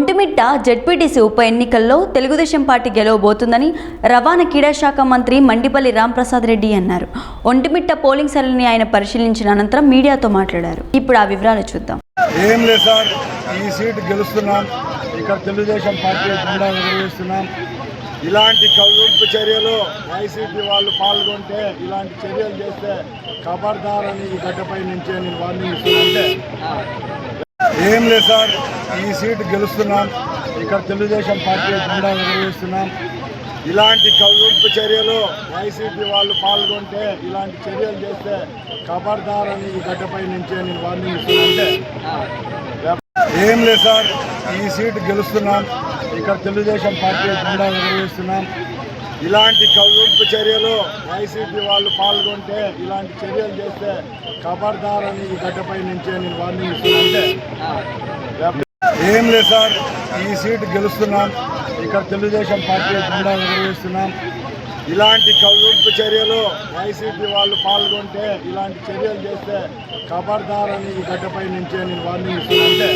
Vontimitta ZPTC ఉప ఎన్నికల్లో Telugu Desam party గెలవబోతుందని రవాణా క్రీడా శాఖ మంత్రి మండిపల్లి రాంప్రసాద్ రెడ్డి అన్నారు. ఒంటిమిట్ట పోలింగ్ సరళిని ఆయన పరిశీలించిన అనంతరం మీడియాతో మాట్లాడారు. ఇప్పుడు ఆ వివరాలు చూద్దాం. ఏం లేదు సార్ ఈ సీటు గెలుస్తున్నాం ఇక్కడ తెలుగుదేశం పార్టీ జెండా నిర్వహిస్తున్నాం. ఇలాంటి కవింపు చర్యలు వైసీపీ వాళ్ళు పాల్గొంటే ఇలాంటి చర్యలు చేస్తే ఖబర్దార్ అని గడ్డపై నుంచే నేను వార్నింగ్ ఇస్తున్నానంటే ఏం లేదు సార్ ఈ సీటు గెలుస్తున్నాం. ఇక్కడ తెలుగుదేశం పార్టీ జెండా నిర్వహిస్తున్నాం. ఇలాంటి కవింపు చర్యలు వైసీపీ వాళ్ళు పాల్గొంటే ఇలాంటి చర్యలు చేస్తే ఖబర్దార్ ఈ గడ్డపై నుంచే నేను వార్నింగ్ ఇస్తున్నానంటే ఏం లేదు సార్ ఈ సీటు గెలుస్తున్నాం. ఇక్కడ తెలుగుదేశం పార్టీ జెండా నిర్వహిస్తున్నాం. ఇలాంటి కవింపు చర్యలు వైసీపీ వాళ్ళు పాల్గొంటే ఇలాంటి చర్యలు చేస్తే ఖబర్దార్ అనేది ఈ గడ్డపై నుంచే నేను వార్నింగ్ ఇస్తున్నానంటే ఏం లేదు సార్ ఈ సీటు గెలుస్తున్నాం. ఇక్కడ తెలుగుదేశం పార్టీ జెండా నిర్వహిస్తున్నాం ఇలాంటి కవింపు చర్యలు వైసీపీ వాళ్ళు పాల్గొంటే ఇలాంటి చర్యలు చేస్తే ఖబర్దార్ అనేది ఈ గడ్డపై నుంచే నేను వార్నింగ్ ఇస్తున్నానంటే